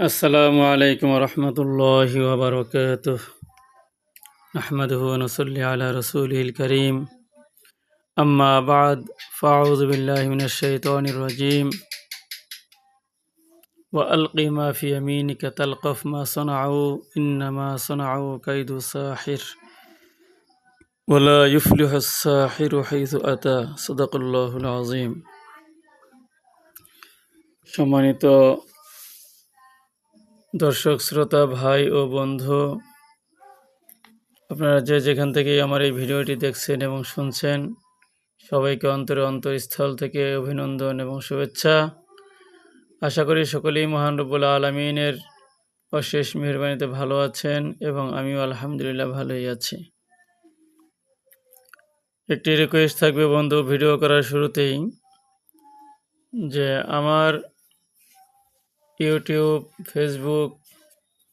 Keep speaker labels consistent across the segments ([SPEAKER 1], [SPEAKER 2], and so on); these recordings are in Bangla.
[SPEAKER 1] السلام عليكم ورحمة الله وبركاته نحمده ونصلي على رسوله الكريم أما بعد فأعوذ بالله من الشيطان الرجيم وألق ما في يمينك تلقف ما صنعوا إنما صنعوا كيد ساحر ولا يفلح الساحر حيث أتى صدق الله العظيم সম্মানিত দর্শক, শ্রোতা, ভাই ও বন্ধু, আপনারা যে যেখান থেকেই আমার এই ভিডিওটি দেখছেন এবং শুনছেন, সবাইকে অন্তরে অন্তরস্থল থেকে অভিনন্দন এবং শুভেচ্ছা। আশা করি সকলেই মহান রব্বুল আলমিনের অশেষ মেহরবানিতে ভালো আছেন এবং আমিও আলহামদুলিল্লাহ ভালোই আছি। একটি রিকোয়েস্ট থাকবে বন্ধু ভিডিও করার শুরুতেই যে আমার ইউটিউব, ফেসবুক,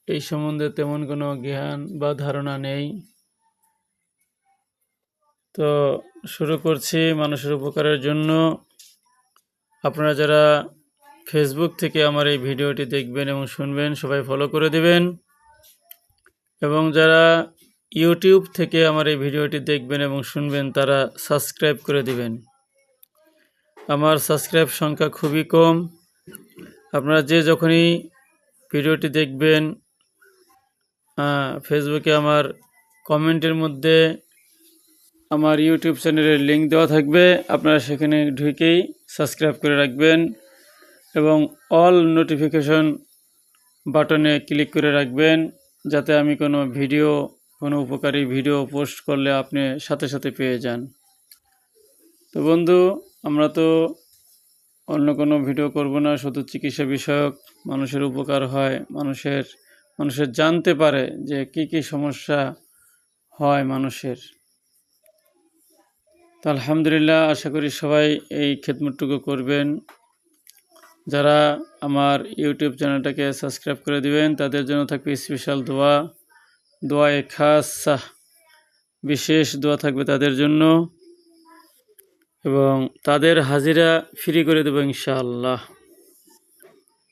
[SPEAKER 1] এই সম্বন্ধে তেমন কোনো জ্ঞান বা ধারণা নেই। তো শুরু করছি মানুষের উপকারের জন্য। আপনারা যারা ফেসবুক থেকে আমার এই ভিডিওটি দেখবেন এবং শুনবেন, সবাই ফলো করে দেবেন। এবং যারা ইউটিউব থেকে আমার এই ভিডিওটি দেখবেন এবং শুনবেন, তারা সাবস্ক্রাইব করে দিবেন। আমার সাবস্ক্রাইব সংখ্যা খুবই কম। আপনারা যে যখনই ভিডিওটি দেখবেন ফেসবুকে আমার কমেন্টের মধ্যে আমার ইউটিউব চ্যানেলের লিঙ্ক দেওয়া থাকবে। আপনারা সেখানে ঢুকেই সাবস্ক্রাইব করে রাখবেন এবং অল নোটিফিকেশন বাটনে ক্লিক করে রাখবেন, যাতে আমি কোনো ভিডিও, কোনো উপকারী ভিডিও পোস্ট করলে আপনি সাথে সাথে পেয়ে যান। তো বন্ধু, আমরা তো অন্য কোনো ভিডিও করব না, শুধু চিকিৎসা বিষয়ক মানুষের উপকার হয়, মানুষের মানুষের জানতে পারে যে কি কি সমস্যা হয় মানুষের। তো আলহামদুলিল্লাহ, আশা করি সবাই এই খেদমতটুকু করবেন। যারা আমার ইউটিউব চ্যানেলটাকে সাবস্ক্রাইব করে দিবেন, তাদের জন্য থাকবে স্পেশাল দোয়া। দোয়ায় খাস, বিশেষ দোয়া থাকবে তাদের জন্য। এবং তাদের হাজিরা ফ্রি করে দেবো ইনশাআল্লাহ।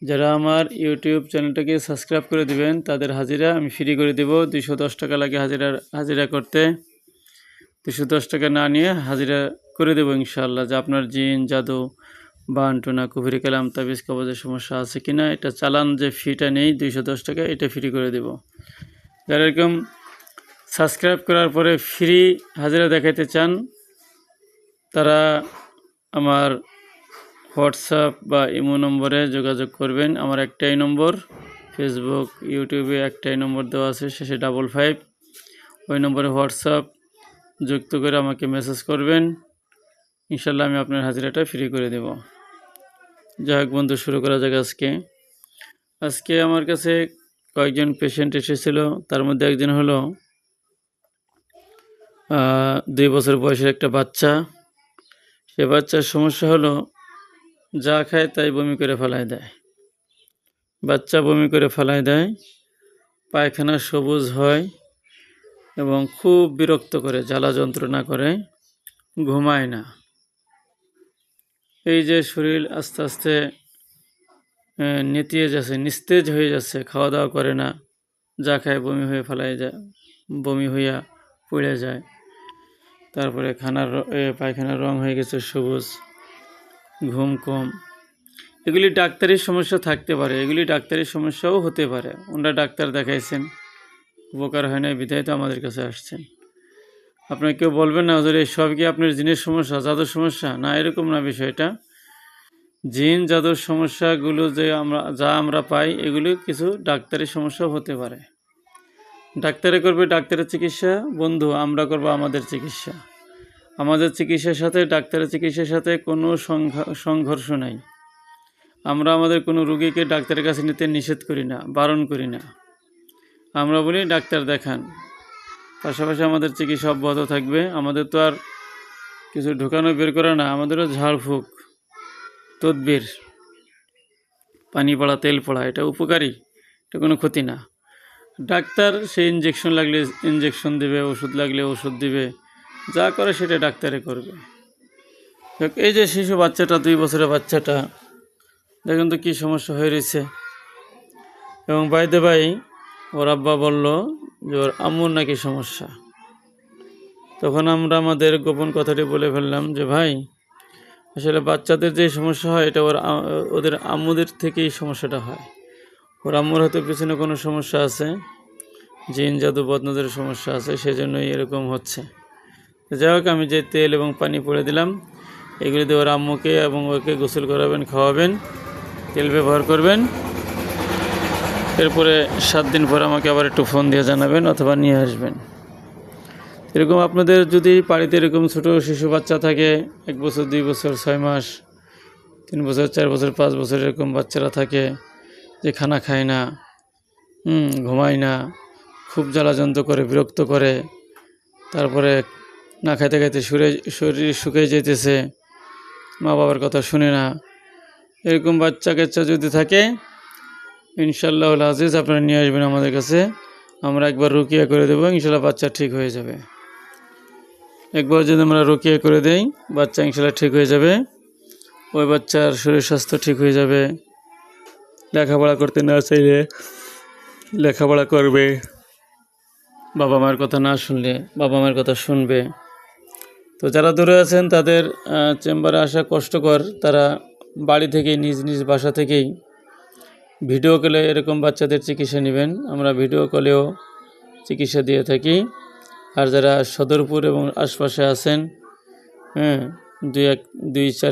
[SPEAKER 1] যারা আমার ইউটিউব চ্যানেলটাকে সাবস্ক্রাইব করে দিবেন, তাদের হাজিরা আমি ফ্রি করে দেব। দুশো দশ টাকা লাগে হাজিরা হাজিরা করতে। দুশো দশ টাকা না নিয়ে হাজিরা করে দেবো ইনশাআল্লাহ। যে আপনার জিন, জাদু বা আন্টুনা কুফরি, কালাম, তাবিজ, কবজের সমস্যা আছে কিনা এটা চালান যে ফিটা নেই, দুইশো দশ টাকা, এটা ফ্রি করে দেব। যারা এরকম সাবস্ক্রাইব করার পরে ফ্রি হাজিরা দেখাতে চান তারা আমার হোয়াটসঅ্যাপ বা ইমো নম্বরে যোগাযোগ করবেন। আমার একটাই নম্বর, ফেসবুক, ইউটিউবে একটাই নম্বর দেওয়া আছে, শেষে ডাবল ফাইভ। ওই নম্বরে হোয়াটসঅ্যাপ যুক্ত করে আমাকে মেসেজ করবেন। ইনশাল্লাহ আমি আপনার হাজিরাটা ফ্রি করে দেব। যাই হোক বন্ধু, শুরু করা যাক আজকে। আজকে আমার কাছে কয়েকজন পেশেন্ট এসেছিল। তার মধ্যে একজন হলো দুই বছর বয়সের একটা বাচ্চা। সে বাচ্চার সমস্যা হলো, যা খায় তাই বমি করে ফেলায় দেয়। বাচ্চা বমি করে ফেলায় দেয়, পায়খানা সবুজ হয় এবং খুব বিরক্ত করে, জ্বালা যন্ত্রণা করে, ঘুমায় না। এই যে শরীর আস্তে আস্তে নেতিয়ে যাচ্ছে, নিস্তেজ হয়ে যাচ্ছে, খাওয়া দাওয়া করে না, যা খায় বমি হয়ে ফেলায় যায়, বমি হইয়া পড়ে যায়। তারপরে খানার পায়খানার রং হয়ে গেছে সবুজ, ঘুম কম। এগুলি ডাক্তারি সমস্যা থাকতে পারে, এগুলি ডাক্তারি সমস্যাও হতে পারে। ওনারা ডাক্তার দেখাইছেন, উপকার হয় না বিধায় তো আমাদের কাছে আসছেন। আপনার কেউ বলবেন না যে সব কি আপনার জিনের সমস্যা? জাদুর সমস্যা? না, এরকম না বিষয়টা। জিন জাদুর সমস্যাগুলো যে আমরা, যা আমরা পাই, এগুলি কিছু ডাক্তারি সমস্যাও হতে পারে। ডাক্তারে করবে ডাক্তারের চিকিৎসা, বন্ধু, আমরা করব আমাদের চিকিৎসা। আমাদের চিকিৎসার সাথে, ডাক্তারের চিকিৎসার সাথে কোনো সংঘা- সংঘর্ষ নাই। আমরা আমাদের কোনো রুগীকে ডাক্তারের কাছে নিতে নিষেধ করি না, বারণ করি না। আমরা বলি, ডাক্তার, দেখান। পাশাপাশি আমাদের চিকিৎসা অব্যাহত থাকবে। আমাদের তো আর কিছু ঢোকানো বের করা না, আমাদেরও ঝাড়ফুঁক তদবির, পানি পড়া, তেল পড়া, এটা উপকারী, এটা কোনো ক্ষতি না। ডাক্তার, সে ইঞ্জেকশন লাগলে ইঞ্জেকশন দেবে, ওষুধ লাগলে ওষুধ দিবে। যা করে সেটা ডাক্তারে করবে। এই যে শিশু বাচ্চাটা, দুই বছরের বাচ্চাটা, দেখুন তো কী সমস্যা হয়ে রয়েছে। এবং বাইতে ভাই ওর আব্বা বলল যে ওর আম্মুর নাকি সমস্যা। তখন আমরা আমাদের গোপন কথাটি বলে ফেললাম যে, ভাই, আসলে বাচ্চাদের যে সমস্যা হয়, এটা ওর ওদের আম্মুদের থেকেই সমস্যাটা হয়। ওর আম্মুর হয়তো পিছনে কোনো সমস্যা আছে, জিন, জাদু বদনদের সমস্যা আছে, সেজন্যই এরকম হচ্ছে। যাই হোক আমি যে তেল এবং পানি পড়ে দিলাম, এগুলি দিয়ে ওর আম্মুকে এবং ওকে গোসল করাবেন, খাওয়াবেন, তেল ব্যবহার করবেন। এরপরে সাত দিন পর আমাকে আবার একটু ফোন দিয়ে জানাবেন অথবা নিয়ে আসবেন। এরকম আপনাদের যদি বাড়িতে এরকম ছোট শিশু বাচ্চা থাকে, এক বছর, দুই বছর, ছয় মাস, তিন বছর, চার বছর, পাঁচ বছর এরকম বাচ্চারা থাকে যে খানা খায় না ঘুমায় না, খুব জ্বালাযন্ত্র করে, বিরক্ত করে, তারপরে না খাইতে খাইতে সুরে শরীর শুকিয়ে যেতেছে মা বাবার কথা শুনে না। এরকম বাচ্চা কাচ্চা যদি থাকে ইনশাল্লাহ আজিজ আপনারা নিয়ে আসবেন আমাদের কাছে। আমরা একবার রুকিয়া করে দেবো ইনশাল্লাহ বাচ্চা ঠিক হয়ে যাবে। একবার যদি আমরা রুকিয়া করে দেই, বাচ্চা ইনশাল্লাহ ঠিক হয়ে যাবে। ওই বাচ্চার শরীর স্বাস্থ্য ঠিক হয়ে যাবে। লেখাপড়া করতে না চাইলে লেখাপড়া করবে। বাবা মার কথা না শুনলে, বাবা মার কথা শুনবে। তো যারা দূরে আছেন, তাদের চেম্বারে আসা কষ্টকর। তারা বাড়ি থেকেই, নিজ নিজ বাসা থেকেই ভিডিও কলে এরকম বাচ্চাদের চিকিৎসা নেবেন। আমরা ভিডিও কলেও চিকিৎসা দিয়ে থাকি। আর যারা সদরপুর এবং আশপাশে আছেন হ্যাঁ দুই এক, দুই চার